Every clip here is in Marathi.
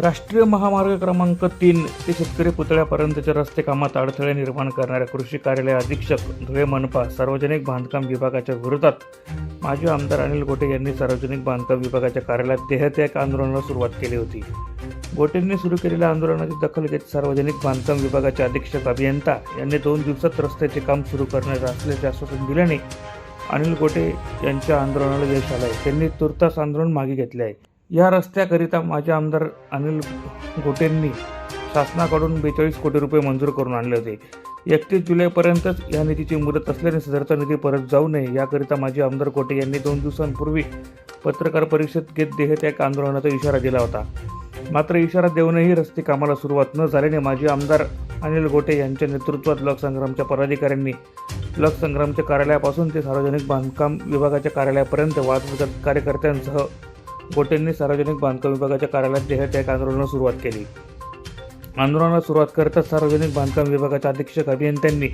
राष्ट्रीय महामार्ग क्रमांक तीन ते शेतकरी पुतळ्यापर्यंतच्या रस्ते कामात अडथळे निर्माण करणाऱ्या कृषी कार्यालय अधीक्षक धुळे मनपा सार्वजनिक बांधकाम विभागाच्या विरोधात माजी आमदार अनिल गोटे यांनी सार्वजनिक बांधकाम विभागाच्या कार्यालयात देहत्याग आंदोलनाला सुरुवात केली होती. गोटेंनी सुरू केलेल्या आंदोलनाची दखल घेत सार्वजनिक बांधकाम विभागाचे अधीक्षक अभियंता यांनी दोन दिवसात रस्त्याचे काम सुरू करण्यात असल्याचे आश्वासन दिल्याने अनिल गोटे यांच्या आंदोलनाला यश आलं आहे त्यांनी तुर्तास आंदोलन मागे घेतले आहे. या रस्त्याकरिता माझे आमदार अनिल गोटेंनी शासनाकडून बेचाळीस कोटी रुपये मंजूर करून आणले होते. एकतीस जुलैपर्यंतच या निधीची मुदत असल्याने सदरचा निधी परत जाऊ नये याकरिता माजी आमदार गोटे यांनी दोन दिवसांपूर्वी पत्रकार परिषद घेत देहत्याग आंदोलनाचा इशारा दिला होता. मात्र इशारा देऊनही रस्ते कामाला सुरुवात न झाल्याने माजी आमदार अनिल गोटे यांच्या नेतृत्वात लोकसंग्रामच्या पदाधिकाऱ्यांनी लोकसंग्रामच्या कार्यालयापासून ते सार्वजनिक बांधकाम विभागाच्या कार्यालयापर्यंत वाद कार्यकर्त्यांसह गोटेंनी सार्वजनिक बांधकाम विभागाच्या कार्यालयात देहत्याग आंदोलनाला सुरुवात केली. आंदोलनाला सुरुवात करताच सार्वजनिक बांधकाम विभागाच्या अधीक्षक अभियंत्यांनी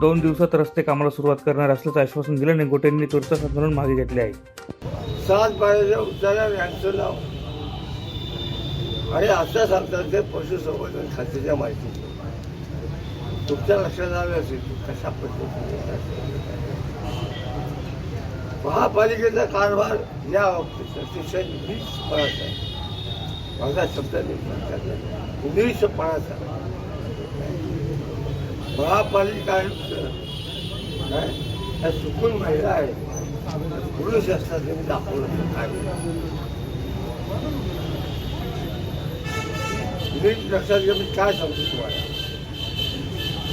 दोन दिवसात रस्ते कामाला सुरुवात करणार असल्याचं आश्वासन दिल्याने गोटेंनी तुर्तास आंदोलन मागे घेतले आहे. सात बाळाच्या उतारा यांचं नाव. आणि आता सांगतात ते पशुसंवर्धन खात्याच्या माहिती तुमच्या लक्षात आलं असेल कशा पद्धतीने महापालिकेचा कारभार या बाबतीत अतिशय निष्पणाचा आहे. माझा शब्द नीच नीचपणाचा महापालिका आयुक्त काय? चुकून महिला आहे पुरुष असतात त्यांनी दाखवलं काय नीट लक्षात घ्या मी काय सांगतो तुम्हाला.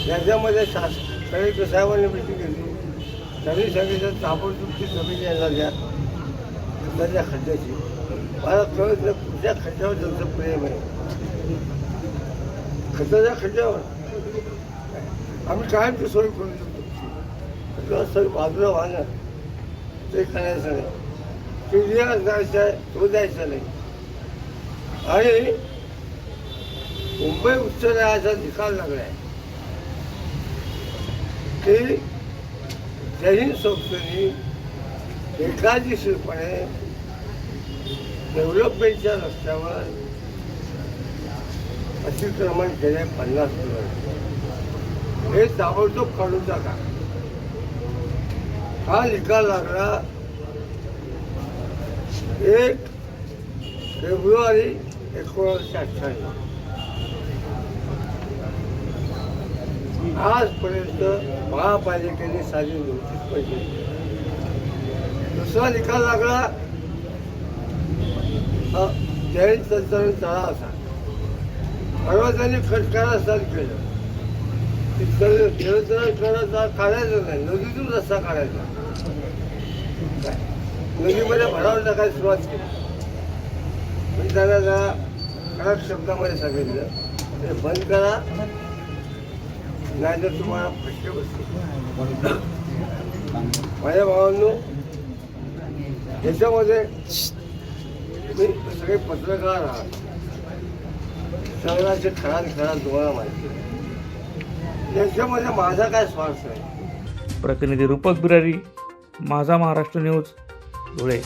याच्यामध्ये शासन साहेबांनी मिटिंग घेतली. त्यांनी सांगितलं तुमची जमीन यायला द्या खड्ड्याच्या खड्ड्याची. मला कळत नाही कुठल्या खड्ड्यावर त्यांचं प्रेम आहे? खड्ड्याच्या खड्ड्यावर. आम्ही कायमची सोय करू शकतो खड्डा सर बाजूला वाहणं ते करायचं नाही. क्लिअर जायचं आहे तो द्यायचा नाही. आणि मुंबई उच्च न्यायालयाचा निकाल लागला आहे की जैन संस्थेने एकादशीरपणे डेव्हलपमेंटच्या रस्त्यावर अतिक्रमण केले पन्नास किलोमीटर. हे ताबडतोब काढून टाका. हा निकाल लागला एक फेब्रुवारी एकोणीसशे अठ्ठ्याण्णव. आजपर्यंत महापालिकेने साधी नोटीस पाहिजे दुसरा निकाल लागला. जैन संचालन तळाचा असा. त्यांनी खटकारा स्थान केलं. जलतरण काढायचं नाही. नदीतून रस्ता काढायचा. नदीमध्ये भराव टाकायला सुरुवात केली. म्हणजे पण त्यांना जरा कडक शब्दामध्ये सांगितलं. ते बंद करा. नाही तर तुम्हाला फटके बसतील माझ्या भावांनो याच्यामध्ये मी सगळे पत्रकार आहात. सगळ्याचे खरात खरा तुम्हाला माहिती याच्यामध्ये माझा काय स्वार्थ आहे? प्रतिनिधी रूपक बिरारी माझा महाराष्ट्र न्यूज धुळे.